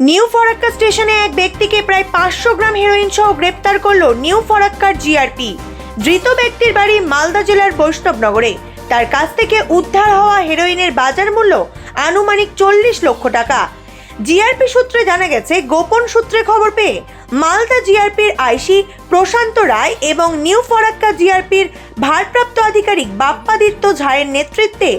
New Farakka স্টেশনে এক ব্যক্তিকে প্রায় পাঁচশো গ্রাম হেরোইন সহ গ্রেপ্তার করল নিউ ফরাক্কার জিআরপি ধৃত ব্যক্তির বাড়ি মালদা জেলার বৈষ্ণবনগরে। তার কাছ থেকে উদ্ধার হওয়া হেরোইনের বাজার মূল্য আনুমানিক চল্লিশ লক্ষ টাকা। জিআরপি সূত্রে জানা গেছে, গোপন সূত্রে খবর পেয়ে মালদা জিআরপির আইসি প্রশান্ত রায় এবং নিউ ফরাক্কা জিআরপির ভারপ্রাপ্ত আধিকারিক বাপ্পাদিত্য ঝায়ের নেতৃত্বে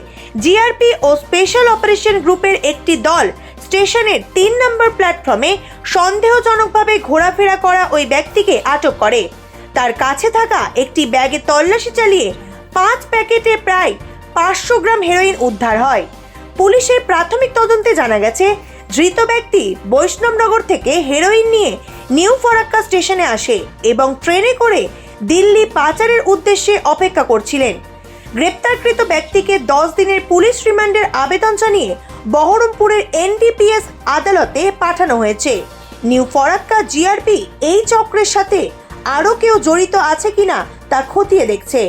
জিআরপি ও স্পেশাল অপারেশন গ্রুপের একটি দল স্টেশনের তিন নম্বর প্ল্যাটফর্মে সন্দেহজনকভাবে ঘোরাফেরা করা ওই ব্যক্তিকে আটক করে। তার কাছে থাকা একটি ব্যাগে তল্লাশি চালিয়ে পাঁচ প্যাকেটে প্রায় পাঁচশো গ্রাম হেরোইন উদ্ধার হয়। পুলিশের প্রাথমিক তদন্তে জানা গেছে, ধৃত ব্যক্তি বৈষ্ণবনগর থেকে হেরোইন নিয়ে নিউ ফরাক্কা স্টেশনে আসে এবং ট্রেনে করে দিল্লি পাচারের উদ্দেশ্যে অপেক্ষা করছিলেন। গ্রেপ্তারকৃত ব্যক্তিকে দশ দিনের পুলিশ রিমান্ডের আবেদন জানিয়ে বহরমপুরের এনডিপিএস আদালতে পাঠানো হয়েছে। নিউ ফরাক্কা জিআরপি এই চক্রের সাথে আরও কেউ জড়িত আছে কিনা তা খতিয়ে দেখছে।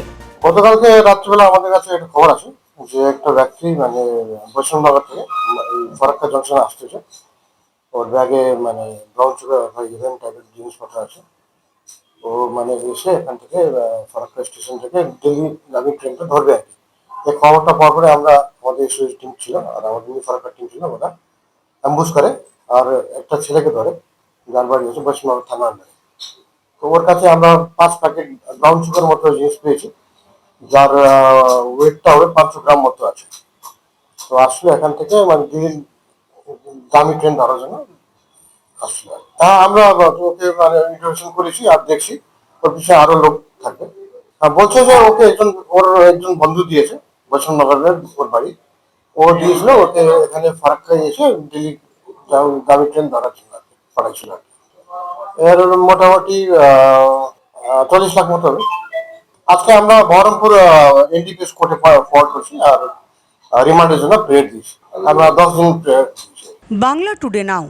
গতকালকে রাত্রিবেলা আমাদের কাছে একটা খবর আছে যে একটা ব্যক্তি মানে বৈষ্ণবনগর থেকে ফরাক্কা জংশনে আসতেছে ওর ব্যাগে মানে ব্রাউন সুগার ইভেন টাইপের জিনিসপত্র আছে। ও মানে এসে এখান থেকে ফরাক্কা স্টেশন থেকে দিল্লি গামী ট্রেনটা ধরবে আর কি। এই খবরটা পাওয়ার পরে আমরা আমাদের টিম ছিল, আর আমাদের নিউ টিম ছিল ওরা অ্যাম্বুস করে, আর একটা ছেলেকে ধরে, যার বাড়ি হচ্ছে বৈষ্ণবনগর থানা আন্ডারে। তো ওর কাছে আমরা পাঁচ প্যাকেট ব্রাউন সুগার মতো জিনিস পেয়েছি, যার ওয়েটটা হবে পাঁচশো গ্রাম মতো আছে। তো আসলে এখান থেকে মানে দিন দামি ট্রেন ধরার জন্য আসলে। তা আমরা ওকে মানে ইন্টারভিউশন করেছি, আর দেখছি, ওর পিছনে আরও লোক থাকবে। বলছে যে ওকে একজন, ওর একজন বন্ধু দিয়েছে, বৈষ্ণবনগরের ওর বাড়ি। ও দিয়েছিল ওকে এখানে ফারাক্কায় এসে দিল্লি দামি- ট্রেন ধরা ছিল আর কি, পাঠাচ্ছিল আর কি। এর মোটামুটি চল্লিশ লাখ মতো আজকে আমরা বহরমপুর এনডিপিএস কোর্টে ফরওয়ার্ড করছি আর রিমান্ডের জন্য প্রেয়ার দিয়েছি। আমরা দশ দিন প্রেয়ার বাংলা টুডে নাও।